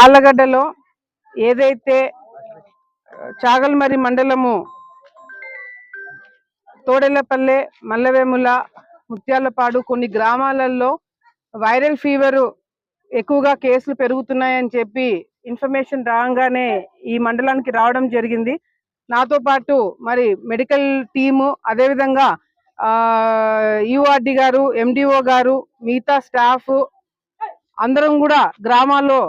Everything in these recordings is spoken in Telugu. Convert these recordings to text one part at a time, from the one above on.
ఆలగడ్డలో ఏదైతే చాగల్మరి మండలము తోడెల్లపల్లె మల్లవేముల ముత్యాలపాడు కొన్ని గ్రామాలలో వైరల్ ఫీవర్ ఎక్కువగా కేసులు పెరుగుతున్నాయని చెప్పి ఇన్ఫర్మేషన్ రాగానే ఈ మండలానికి రావడం జరిగింది. నాతో పాటు మరి మెడికల్ టీము అదేవిధంగా యుఆర్డి గారు ఎండిఓ గారు మిగతా స్టాఫ్ అందరం కూడా గ్రామాల్లో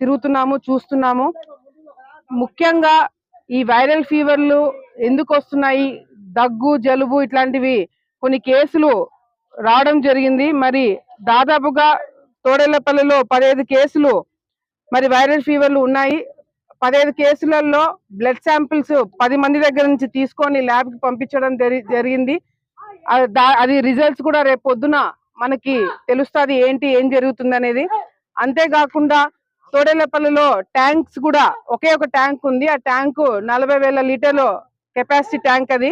తిరుగుతున్నాము చూస్తున్నాము. ముఖ్యంగా ఈ వైరల్ ఫీవర్లు ఎందుకు వస్తున్నాయి? దగ్గు జలుబు ఇట్లాంటివి కొన్ని కేసులు రావడం జరిగింది. మరి దాదాపుగా తోడేళ్ళపల్లిలో పదహైదు కేసులు మరి వైరల్ ఫీవర్లు ఉన్నాయి. పదహైదు కేసులలో బ్లడ్ శాంపిల్స్ పది మంది దగ్గర నుంచి తీసుకొని ల్యాబ్కి పంపించడం జరి- జరిగింది. అది అది రిజల్ట్స్ కూడా రేపు పొద్దున మనకి తెలుస్తుంది ఏంటి ఏం జరుగుతుంది అనేది అంతేకాకుండా తోడేలపల్లిలో ట్యాంక్స్ కూడా ఒకే ఒక ట్యాంక్ ఉంది. ఆ ట్యాంక్ నలభై వేల లీటర్లు కెపాసిటీ ట్యాంక్ అది.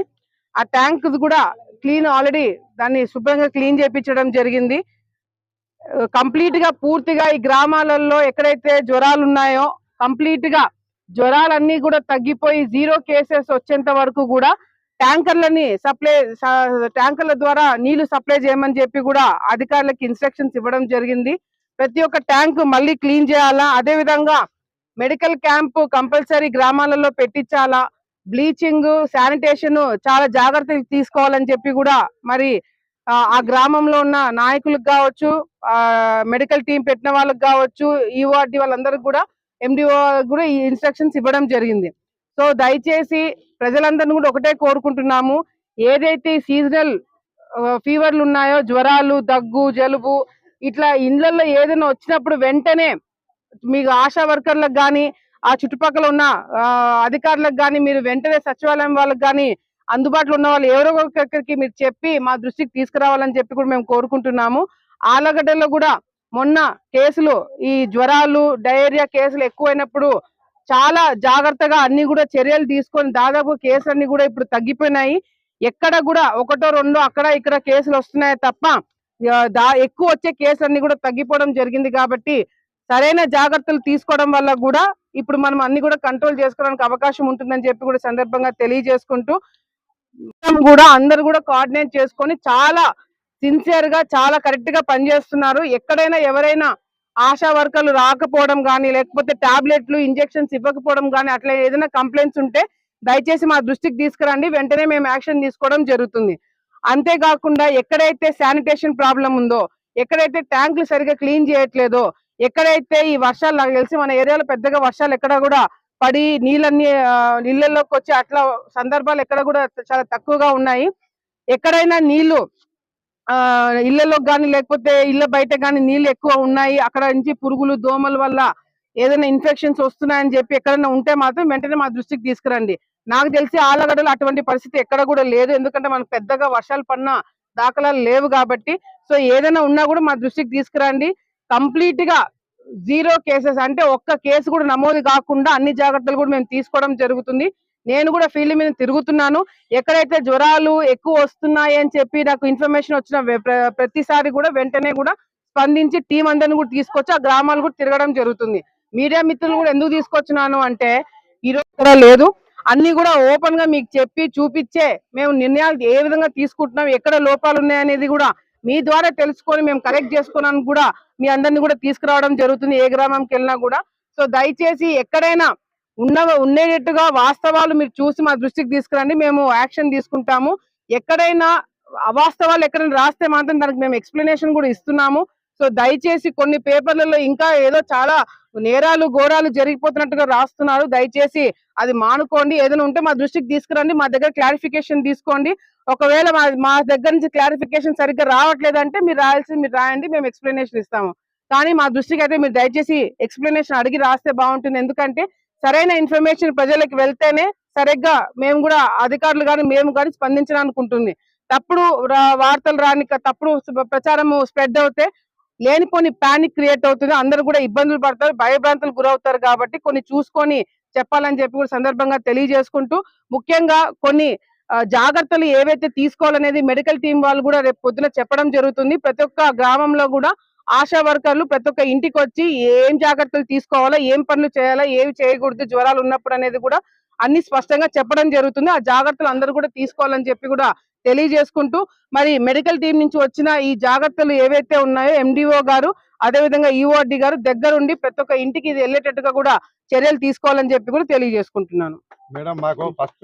ఆ ట్యాంక్ కూడా క్లీన్ ఆల్రెడీ దాన్ని శుభ్రంగా క్లీన్ చేయించడం జరిగింది. కంప్లీట్గా పూర్తిగా ఈ గ్రామాలలో ఎక్కడైతే జ్వరాలు ఉన్నాయో కంప్లీట్గా జ్వరాలన్నీ కూడా తగ్గిపోయి జీరో కేసెస్ వచ్చేంత వరకు కూడా ట్యాంకర్లని సప్లై ట్యాంకర్ల ద్వారా నీళ్ళు సప్లై చేయమని చెప్పి కూడా అధికారులకు ఇన్స్ట్రక్షన్స్ ఇవ్వడం జరిగింది. ప్రతి ఒక్క ట్యాంక్ మళ్ళీ క్లీన్ చేయాలా? అదే విధంగా మెడికల్ క్యాంప్ కంపల్సరీ గ్రామాలలో పెట్టించాలా? బ్లీచింగ్ శానిటేషన్ చాలా జాగ్రత్తలు తీసుకోవాలని చెప్పి కూడా మరి ఆ, గ్రామంలో ఉన్న నాయకులకు కావచ్చు ఆ మెడికల్ టీం పెట్టిన వాళ్ళకి కావచ్చు ఈఓఆర్డి వాళ్ళందరికి కూడా ఎండిఓ కూడా ఈ ఇన్స్ట్రక్షన్స్ ఇవ్వడం జరిగింది. సో దయచేసి ప్రజలందరినీ కూడా ఒకటే కోరుకుంటున్నాము. ఏదైతే సీజనల్ ఫీవర్లు ఉన్నాయో జ్వరాలు దగ్గు జలుబు ఇట్లా ఇండ్లలో ఏదైనా వచ్చినప్పుడు వెంటనే మీకు ఆశా వర్కర్లకు కానీ ఆ చుట్టుపక్కల ఉన్న ఆ, అధికారులకు కానీ మీరు వెంటనే సచివాలయం వాళ్ళకి కానీ అందుబాటులో ఉన్న వాళ్ళు ఎవరో ఒకరికి మీరు చెప్పి మా దృష్టికి తీసుకురావాలని చెప్పి కూడా మేము కోరుకుంటున్నాము. ఆలగడ్డలో కూడా మొన్న కేసులు ఈ జ్వరాలు డయేరియా కేసులు ఎక్కువైనప్పుడు చాలా జాగ్రత్తగా అన్ని కూడా చర్యలు తీసుకొని దాదాపు కేసులన్నీ కూడా ఇప్పుడు తగ్గిపోయినాయి. ఎక్కడ కూడా ఒకటో రెండో అక్కడ ఇక్కడ కేసులు వస్తున్నాయి తప్ప దా ఎక్కువ వచ్చే కేసులన్నీ కూడా తగ్గిపోవడం జరిగింది కాబట్టి సరైన జాగ్రత్తలు తీసుకోవడం వల్ల కూడా ఇప్పుడు మనం అన్ని కూడా కంట్రోల్ చేసుకోవడానికి అవకాశం ఉంటుందని చెప్పి కూడా సందర్భంగా తెలియజేసుకుంటూ మనం కూడా అందరు కూడా కోఆర్డినేట్ చేసుకొని చాలా సిన్సియర్గా చాలా కరెక్ట్గా పనిచేస్తున్నారు. ఎక్కడైనా ఎవరైనా ఆశా వర్కర్లు రాకపోవడం కానీ లేకపోతే టాబ్లెట్లు ఇంజెక్షన్స్ ఇవ్వకపోవడం కానీ అట్లా ఏదైనా కంప్లైంట్స్ ఉంటే దయచేసి మా దృష్టికి తీసుకురండి. వెంటనే మేము యాక్షన్ తీసుకోవడం జరుగుతుంది. అంతేకాకుండా ఎక్కడైతే శానిటేషన్ ప్రాబ్లం ఉందో ఎక్కడైతే ట్యాంకులు సరిగా క్లీన్ చేయట్లేదో ఎక్కడైతే ఈ వర్షాలు నాకు తెలిసి మన ఏరియాలో పెద్దగా వర్షాలు ఎక్కడ కూడా పడి నీళ్ళన్నీ నీళ్ళల్లోకి వచ్చి అట్లా సందర్భాలు ఎక్కడ కూడా చాలా తక్కువగా ఉన్నాయి. ఎక్కడైనా నీళ్ళు ఆ ఇళ్ళలో కానీ లేకపోతే ఇళ్ళ బయట కానీ నీళ్ళు ఎక్కువ ఉన్నాయి. అక్కడ నుంచి పురుగులు దోమల వల్ల ఏదైనా ఇన్ఫెక్షన్స్ వస్తున్నాయని చెప్పి ఎక్కడైనా ఉంటే మాత్రం వెంటనే మా దృష్టికి తీసుకురండి. నాకు తెలిసి ఆలగడలు అటువంటి పరిస్థితి ఎక్కడ కూడా లేదు. ఎందుకంటే మనకు పెద్దగా వర్షాలు పడిన దాఖలాలు లేవు కాబట్టి. సో ఏదైనా ఉన్నా కూడా మా దృష్టికి తీసుకురండి. కంప్లీట్గా జీరో కేసెస్ అంటే ఒక్క కేసు కూడా నమోదు కాకుండా అన్ని జాగ్రత్తలు కూడా మేము తీసుకోవడం జరుగుతుంది. నేను కూడా ఫీల్డ్ మీద తిరుగుతున్నాను. ఎక్కడైతే జ్వరాలు ఎక్కువ వస్తున్నాయి అని చెప్పి నాకు ఇన్ఫర్మేషన్ వచ్చిన ప్ర- ప్రతిసారి కూడా వెంటనే కూడా స్పందించి టీం అందరిని కూడా తీసుకొచ్చి ఆ గ్రామాలు కూడా తిరగడం జరుగుతుంది. మీడియా మిత్రులు కూడా ఎందుకు తీసుకొచ్చినాను అంటే ఈ రోజు ఇక్కడ లేదు. అన్ని కూడా ఓపెన్గా మీకు చెప్పి చూపించే మేము నిర్ణయాలు ఏ విధంగా తీసుకుంటున్నాం ఎక్కడ లోపాలు ఉన్నాయనేది కూడా మీ ద్వారా తెలుసుకొని మేము కరెక్ట్ చేసుకోవడానికి కూడా మీ అందరిని కూడా తీసుకురావడం జరుగుతుంది ఏ గ్రామంకి వెళ్ళినా కూడా. సో దయచేసి ఎక్కడైనా ఉన్న ఉండేటట్టుగా వాస్తవాలు మీరు చూసి మా దృష్టికి తీసుకురండి మేము యాక్షన్ తీసుకుంటాము. ఎక్కడైనా అవాస్తవాలు ఎక్కడైనా రాస్తే మాత్రం దానికి మేము ఎక్స్ప్లెనేషన్ కూడా ఇస్తున్నాము. సో దయచేసి కొన్ని పేపర్లలో ఇంకా ఏదో చాలా నేరాలు ఘోరాలు జరిగిపోతున్నట్టుగా రాస్తున్నారు. దయచేసి అది మానుకోండి. ఏదైనా ఉంటే మా దృష్టికి తీసుకురండి. మా దగ్గర క్లారిఫికేషన్ తీసుకోండి. ఒకవేళ మా మా దగ్గర నుంచి క్లారిఫికేషన్ సరిగ్గా రావట్లేదంటే మీరు రాయాల్సింది మీరు రాయండి. మేము ఎక్స్ప్లెనేషన్ ఇస్తాము. కానీ మా దృష్టికి అయితే మీరు దయచేసి ఎక్స్ప్లెనేషన్ అడిగి రాస్తే బాగుంటుంది. ఎందుకంటే సరైన ఇన్ఫర్మేషన్ ప్రజలకు వెళ్తేనే సరిగ్గా మేము కూడా అధికారులు కానీ మేము కానీ స్పందించడానికి ఉంటుంది తప్పుడు రా- వార్తలు రాని తప్పుడు ప్రచారం స్ప్రెడ్ అవుతే లేనిపోని ప్యానిక్ క్రియేట్ అవుతుంది. అందరూ కూడా ఇబ్బందులు పడతారు భయభ్రాంతులు గురవుతారు కాబట్టి కొన్ని చూసుకొని చెప్పాలని చెప్పి కూడా సందర్భంగా తెలియజేసుకుంటూ ముఖ్యంగా కొన్ని జాగ్రత్తలు ఏవైతే తీసుకోవాలనేది మెడికల్ టీం వాళ్ళు కూడా రేపు పొద్దున చెప్పడం జరుగుతుంది. ప్రతి ఒక్క గ్రామంలో కూడా ఆశా వర్కర్లు ప్రతి ఒక్క ఇంటికి వచ్చి ఏం జాగ్రత్తలు తీసుకోవాలా ఏం పనులు చేయాలా ఏవి చేయకూడదు జ్వరాలు ఉన్నప్పుడు అనేది కూడా అన్ని స్పష్టంగా చెప్పడం జరుగుతుంది. ఆ జాగ్రత్తలు అందరూ కూడా తీసుకోవాలని చెప్పి కూడా తెలియజేసుకుంటూ మరి మెడికల్ టీం నుంచి వచ్చిన ఈ జాగ్రత్తలు ఏవైతే ఉన్నాయో ఎండిఓ గారు అదేవిధంగా ఈఓఆర్డి గారు దగ్గరుండి ప్రతి ఒక్క ఇంటికి ఇది వెళ్ళేటట్టుగా కూడా చర్యలు తీసుకోవాలని చెప్పి కూడా తెలియజేసుకుంటున్నాను. మేడం మాకు ఫస్ట్